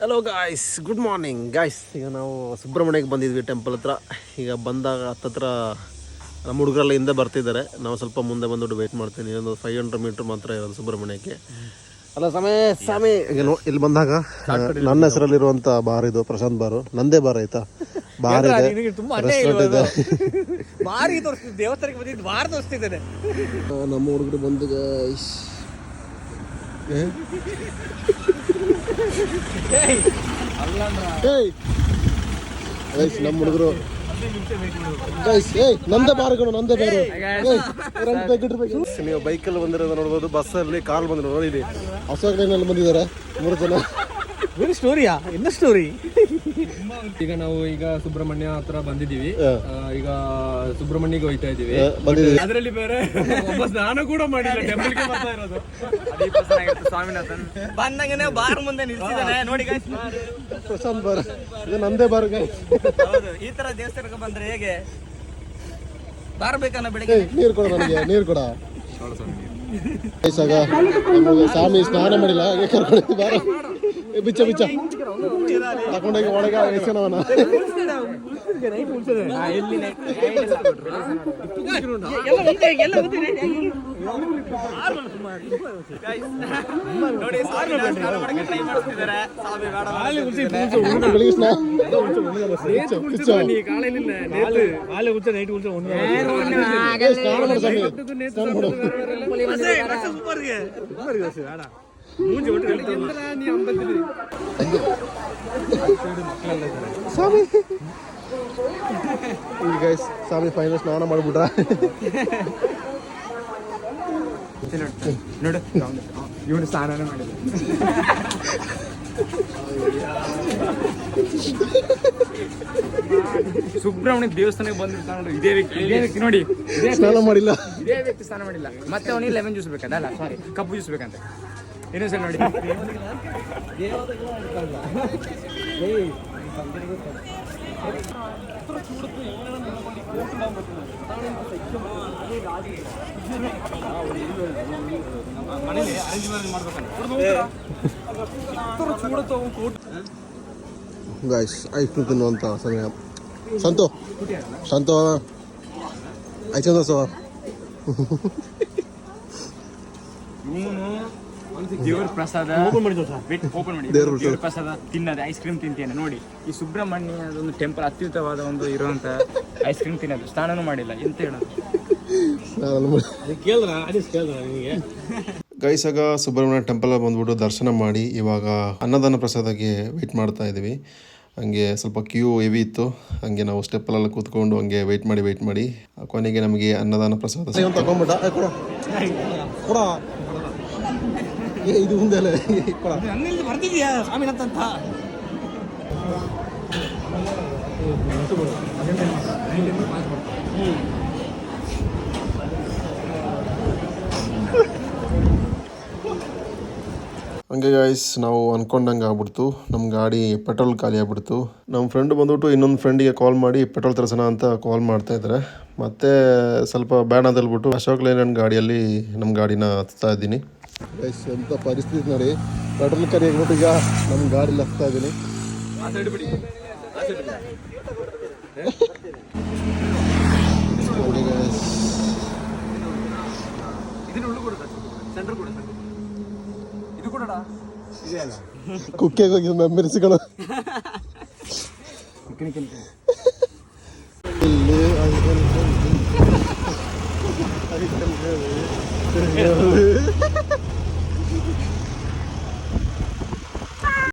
Hello guys good morning guys ಈಗ ನಾವು ಸುಬ್ರಹ್ಮಣ್ಯಕ್ಕೆ ಬಂದಿದ್ವಿ ಟೆಂಪಲ್ ಹತ್ರ. ಈಗ ಬಂದಾಗ ಹತ್ತತ್ರ ನಮ್ಮ ಹುಡುಗರೆಲ್ಲ ಹಿಂದೆ ಬರ್ತಿದ್ದಾರೆ. ನಾವು ಸ್ವಲ್ಪ ಮುಂದೆ ಬಂದ್ಬಿಟ್ಟು ವೆಯ್ಟ್ ಮಾಡ್ತೀನಿ. ಒಂದು ಫೈವ್ ಹಂಡ್ರೆಡ್ ಮೀಟ್ರ್ ಮಾತ್ರ ಇರೋದು ಸುಬ್ರಹ್ಮಣ್ಯಕ್ಕೆ. ಅಲ್ಲ ಸಮಯ ಸ್ವಾಮಿ. ಈಗ ನೋ ಇಲ್ಲಿ ಬಂದಾಗ ನನ್ನ ಹೆಸರಲ್ಲಿರುವಂಥ ಬಾರ್ ಇದು ಪ್ರಶಾಂತ್ ಬಾರು. ನಂದೇ ಬಾರ್ ಆಯ್ತಾ? ಬಾರ್ ಇದೆ. ರೆಸ್ಟೋರೆಂಟ್ ಇದೆ. ಬಾರಿ ತೋರಿಸ್ತಿದ್ದೆ ದೇವಸ್ಥಾನಕ್ಕೆ ಬಂದಿದ್ದು ಬಾರ್ ತೋರಿಸ್ತಿದ್ದೇನೆ. ನಮ್ಮ ಹುಡುಗರು ಬಂದು guys. ಏಯ್. ಗೈಸ್ ನಮ್ಮ ಹುಡುಗರು. ಗೈಸ್ ಏಯ್ ನಂದೇ ಬಾರ್ ಕಣೋ ನಂದೇ ಬಾರು. ನೀವು ಬೈಕಲ್ಲಿ ಬಂದಿರೋದು ನೋಡ್ಬೋದು ಬಸ್ಸಲ್ಲಿ ಕಾರ್ ಬಂದ್ರೆ ನೋಡಿ ಅಶೋಕ್ ಲೈನಲ್ಲಿ ಬಂದಿದ್ದಾರೆ ಮೂರು ಜನ. ಇವರು ಸ್ಟೋರಿಯಾ ಇನ್ನ ಸ್ಟೋರಿ ಈಗ ನಾವು ಈಗ ಸುಬ್ರಹ್ಮಣ್ಯ ಹತ್ರ ಬಂದಿದೀವಿ ಈಗ ಸುಬ್ರಹ್ಮಣ್ಯಗೆ ಹೋಯ್ತಾ ಇದೀವಿ ಅದರಲ್ಲಿ ಬೇರೆ ಒಬ್ಬ ಸ್ನಾನ ಕೂಡ ಮಾಡಿಲ್ಲ ಟೆಂಪಲ್ಗೆ ಬರ್ತಾ ಇರೋದು. ಸ್ವಾಮಿನಾಥನ್ ಬಂದಂಗನೆ ಬಾರ್ ಮುಂದೆ ನಿಲ್ಸಿದಾನೆ ನೋಡಿ ಗೈಸ್ ಬಾರ್. ಇದು ನಂದೇ ಬಾರ್ ಗೈಸ್ ಹೌದು ಈ ತರ ದೇವಸ್ಥಾನಕ್ಕೆ ಬಂದ್ರೆ ಹೇಗೆ? ಬಾರ್ ಬೇಕನ್ನ ಬೆಳಿಗ್ಗೆ? ನೀರು ಕೊಡ ನನಗೆ ನೀರು ಕೊಡ. ಸ್ವಾಮಿ. ಸ್ನಾನ ಮಾಡಿಲ್ಲ ಹಾಗೆ ಬಿಚ್ಚ ಬಿಚ್ಚ ತಗೊಂಡೋಗಿ ಒಳಗೆ ಎಸ್ಕೊಳವನ ಎಲ್ಲ ಸ್ವಾಮಿ. ಈಗ ಗೈಸ್ ಸ್ವಾಮಿ ಫೈನಲ್ ಸ್ನಾನ ಮಾಡ್ಬಿಟ್ರ? ನೋಡು ಇವನು ಸ್ನಾನ ಮಾಡಿದ ಸುಬ್ರಹ್ಮಣ್ಯ ದೇವಸ್ಥಾನಕ್ಕೆ ಬಂದಿರ್ತಾನೆ ನೋಡಿ ಇದೇ ವ್ಯಕ್ತಿ ಇದೇ ವ್ಯಕ್ತಿ ನೋಡಿ. ಇದೇ ಸ್ನಾನ ಮಾಡಿಲ್ಲ. ಇದೇ ವ್ಯಕ್ತಿ ಸ್ನಾನ ಮಾಡಿಲ್ಲ. ಮತ್ತೆ ಅವನಿಗೆ ಲೆಮನ್ ಜ್ಯೂಸ್ ಬೇಕಂತ ಅಲ್ಲ ಸಾರಿ ಕಪ್ಪು ಜ್ಯೂಸ್ ಬೇಕಂತ. ಇನ್ನೊಂದು ಸಲ ನೋಡಿ ಗಾಯ್ಸ್ ಐಸ್ ಕ್ರೀಮ್ ತಿನ್ನುವಂಥ ಸಮಯ ಸಂತು ಸಂತು ಐಚಂದ ಸರ್ ದೇವರ ಪ್ರಸಾದ. ಓಪನ್ ಮಾಡಿ ಓಪನ್ ಮಾಡಿ ದೇವ್ರ ಪ್ರಸಾದ. ತಿನ್ನೋದು ಐಸ್ ಕ್ರೀಮ್ ತಿಂತೇನೆ ನೋಡಿ. ಈ ಸುಬ್ರಹ್ಮಣ್ಯ ಒಂದು ಟೆಂಪಲ್ ಅತ್ಯುತ್ತವಾದ ಒಂದು ಇರುವಂತ ಐಸ್ ಕ್ರೀಮ್ ತಿನ್ನೋದು. ಸ್ನಾನನೂ ಮಾಡಿಲ್ಲ. ಎಂತ ಹೇಳೋದು ಗೈಸಾಗ ಸುಬ್ರಹ್ಮಣ್ಯ ಟೆಂಪಲ್ ಬಂದ್ಬಿಟ್ಟು ದರ್ಶನ ಮಾಡಿ ಇವಾಗ ಅನ್ನದಾನ ಪ್ರಸಾದಕ್ಕೆ ವೆಯ್ಟ್ ಮಾಡ್ತಾ ಇದ್ದೀವಿ. ಹಂಗೆ ಸ್ವಲ್ಪ ಕ್ಯೂ ಹೆವಿ ಇತ್ತು. ಹಂಗೆ ನಾವು ಸ್ಟೆಪ್ಪಲ್ಲೆಲ್ಲ ಕೂತ್ಕೊಂಡು ಹಂಗೆ ವೆಯ್ಟ್ ಮಾಡಿ ವೆಯ್ಟ್ ಮಾಡಿ ಕೊನೆಗೆ ನಮಗೆ ಅನ್ನದಾನ ಪ್ರಸಾದ ಇದು ಮುಂದೆ ನನ್ನಿಂದ ಬರ್ತಿದ್ಯಾ ಸ್ವಾಮಿನಾಥ್ ಅಂತ ಹಂಗೆ ಗಾಯ್ಸ್ ನಾವು ಅನ್ಕೊಂಡಂಗೆ ಆಗ್ಬಿಡ್ತು. ನಮ್ಮ ಗಾಡಿ ಪೆಟ್ರೋಲ್ ಖಾಲಿ ಆಗ್ಬಿಡ್ತು. ನಮ್ಮ ಫ್ರೆಂಡ್ ಬಂದ್ಬಿಟ್ಟು ಇನ್ನೊಂದು ಫ್ರೆಂಡಿಗೆ ಕಾಲ್ ಮಾಡಿ ಪೆಟ್ರೋಲ್ ತರಿಸೋಣ ಅಂತ ಕಾಲ್ ಮಾಡ್ತಾ ಇದ್ದಾರೆ ಮತ್ತೆ ಸ್ವಲ್ಪ ಬ್ಯಾನ್ ಅದಲ್ಬಿಟ್ಟು ಅಶೋಕ್ ಲೈಲ್ಯಾಂಡ್ ಗಾಡಿಯಲ್ಲಿ ನಮ್ಮ ಗಾಡಿನ ಹತ್ತಾ ಇದ್ದೀನಿ. ಗೈಸ್ ಎಂಥ ಪರಿಸ್ಥಿತಿ ನೋಡಿ ಪೆಟ್ರೋಲ್ ಖಾಲಿ ಆಗ್ಬಿಟ್ಟು ಈಗ ನಮ್ಮ ಗಾಡಿಲಿ ಹತ್ತಾ ಇದ್ದೀನಿ ನೋಡಿ guys. ಇದು ಕೂಡ ಕುಕ್ಕೆಗೆ ಹೋಗಿದ ಮೆಮರೀಸ್ಗಳು ಇಲ್ಲಿ